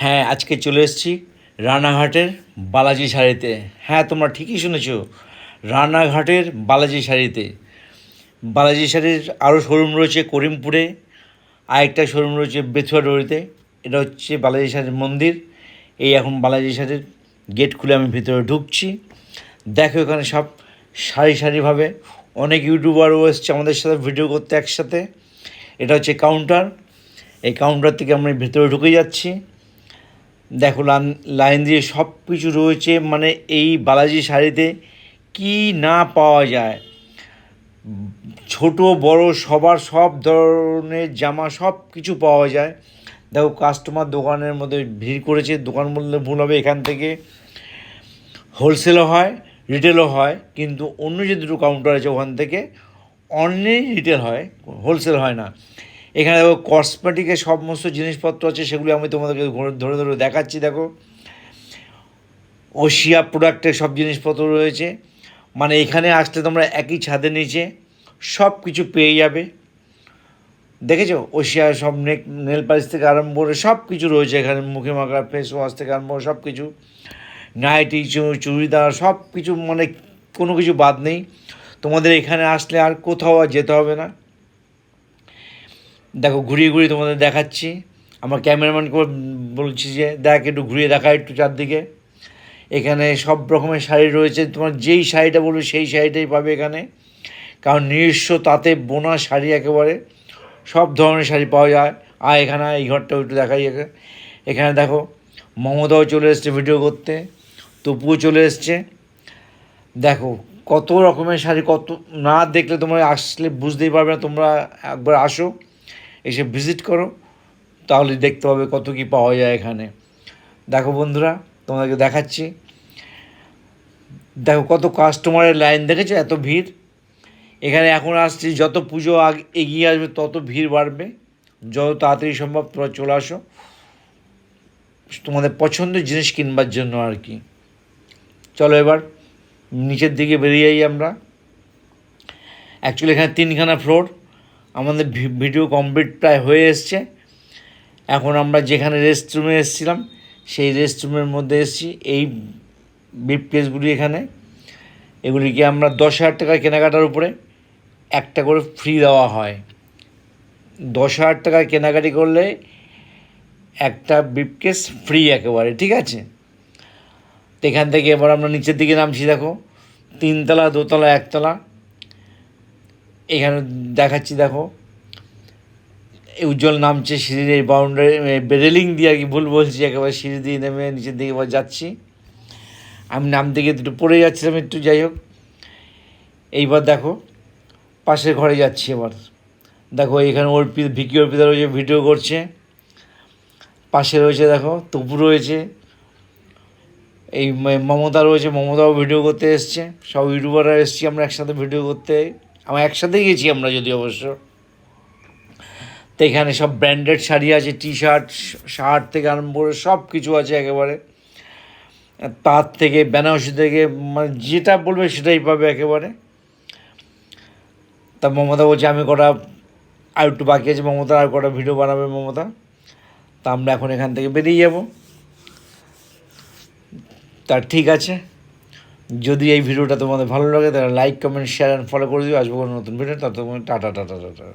হ্যাঁ আজকে চলে এসেছি রানাঘাটের বালাজি শাড়িতে। হ্যাঁ তোমরা ঠিকই শুনেছো, রানাঘাটের বালাজি শাড়িতে। বালাজি শাড়ির আরও শোরুম রয়েছে করিমপুরে, আরেকটা শোরুম রয়েছে বেথুয়া ডোরিতে এটা হচ্ছে বালাজি শাড়ির মন্দির। এই এখন বালাজি শাড়ির গেট খুলে আমি ভিতরে ঢুকছি। দেখো এখানে সব সারি সারিভাবে অনেক ইউটিউবারও এসছে আমাদের সাথে ভিডিও করতে একসাথে। এটা হচ্ছে কাউন্টার এই কাউন্টার থেকে আমরা ভেতরে ঢুকে যাচ্ছি। দেখো, লান- লাইন দিয়ে সব কিছু রয়েছে মানে এই বালাজি শাড়িতে কি না পাওয়া যায়। ছোট, বড়, সবার সব ধরনের জামা সব কিছু পাওয়া যায়। দেখো কাস্টমার দোকানের মধ্যে ভিড় করেছে, দোকান বললে ভুল হবে, এখান থেকে হোলসেলও হয় রিটেলও হয়, কিন্তু অন্য যে দুটো কাউন্টার আছে ওখান থেকে, অনলি রিটেল হয় হোলসেল হয় না। এখানে দেখো কসমেটিকের সমস্ত জিনিসপত্র আছে, সেগুলি আমি তোমাদেরকে ধরে ধরে দেখাচ্ছি, দেখো। ওশিয়া প্রোডাক্টের সব জিনিসপত্র রয়েছে। মানে এখানে আসলে তোমরা একই ছাদের নিচে সব কিছু পেয়ে যাবে। দেখেছ? ওশিয়া সব নেক নেল পালিশ থেকে আরম্ভ করে সব কিছু রয়েছে এখানে, মুখে মাখা ফেস ওয়াশ থেকে আরম্ভ করে সব কিছু। নাইটি চুড়িদার, সব কিছু মানে কোনো কিছু বাদ নেই। তোমাদের এখানে আসলে আর কোথাও আর যেতে হবে না। দেখো, ঘুরিয়ে ঘুরিয়ে তোমাদের দেখাচ্ছি। আমার ক্যামেরাম্যানকে বলছি যে, দেখ একটু ঘুরিয়ে দেখা একটু চারদিকে। এখানে সব রকমের শাড়ি রয়েছে। তোমার যেই শাড়িটা বলবে সেই শাড়িটাই পাবে এখানে। কারণ নিজস্ব তাতে বোনা শাড়ি একেবারে। সব ধরনের শাড়ি পাওয়া যায়। আর এখানে এই ঘরটাও একটু দেখাই এখানে এখানে দেখো, মমতাও চলে এসছে ভিডিও করতে। তপুও চলে এসছে। দেখো, কত রকমের শাড়ি, কত, না দেখলে তোমরা আসলে বুঝতেই পারবে না। তোমরা একবার আসো। এসে ভিজিট করো, তাহলে দেখতে পাবে কত কি পাওয়া যায় এখানে। দেখো বন্ধুরা, তোমাদেরকে দেখাচ্ছি। দেখো কত কাস্টমারের লাইন দেখেছ? এত ভিড়। এখানে এখন আসছি, যত পুজো আগ, এগিয়ে আসবে, তত ভিড় বাড়বে। যত তাড়াতাড়ি সম্ভব তোমরা চলে আসো। তোমাদের পছন্দের জিনিস কিনবার জন্য আর কি। চলো এবার, নিচের দিকে বেরিয়ে যাই আমরা। অ্যাকচুয়ালি এখানে তিনখানা ফ্লোর আমাদের ভিডিও কমপ্লিট প্রায় হয়ে এসছে। এখন আমরা যেখানে রেস্ট রুমে এসেছিলাম, সেই রেস্ট রুমের মধ্যে এসেছি, এই বিপ প্লেসগুলি এখানে। এগুলিকে আমরা দশ হাজার টাকা কেনাকাটার উপরে একটা করে ফ্রি দেওয়া হয়। দশ হাজার টাকার কেনাকাটি করলে একটা বিপকেস ফ্রি একেবারে, ঠিক আছে? তো এখান থেকে এবার আমরা নিচের দিকে নামছি, দেখো। তিনতলা, দোতলা, একতলা। এখানে দেখাচ্ছি, দেখো। এই উজ্জ্বল নামছে সিঁড়ির এই বাউন্ডারি রেলিং দিয়ে আর কি ভুল বলছি, একেবারে সিঁড়ি দিয়ে নেমে নিচের দিকে এবার যাচ্ছি। আমি নাম থেকে একটু পড়ে যাচ্ছিলাম একটু, যাই হোক। এইবার দেখো, পাশের ঘরে যাচ্ছি এবার। দেখো, এখানে অর্পিত, ভিকি অর্পিতা রয়েছে, ভিডিও করছে। পাশে রয়েছে, দেখো, তপু রয়েছে। এই মমতা রয়েছে, মমতাও ভিডিও করতে এসছে। সব ইউটিউবাররা এসছি আমরা একসাথে ভিডিও করতে। আমরা একসাথে গেছি আমরা যদি অবশ্য। তো এখানে সব ব্র্যান্ডেড শাড়ি আছে টি শার্ট শার্ট থেকে আরম্ভ করে সব কিছু আছে একেবারে। তার থেকে, বেনারসি থেকে মানে যেটা বলবে সেটাই পাবে একেবারে। তা মমতা বলছে, আমি কটা, আর একটু বাকি আছে, মমতা আর কটা ভিডিও বানাবে মমতা। তা আমরা এখন এখান থেকে বেরিয়ে যাব। তা ঠিক আছে। যদি এই ভিডিওটা তোমাদের ভালো লাগে তাহলে like comment share and follow করে দিও। আসব কোনো নতুন ভিডিও ততক্ষণ টাটা টাটা টাটা।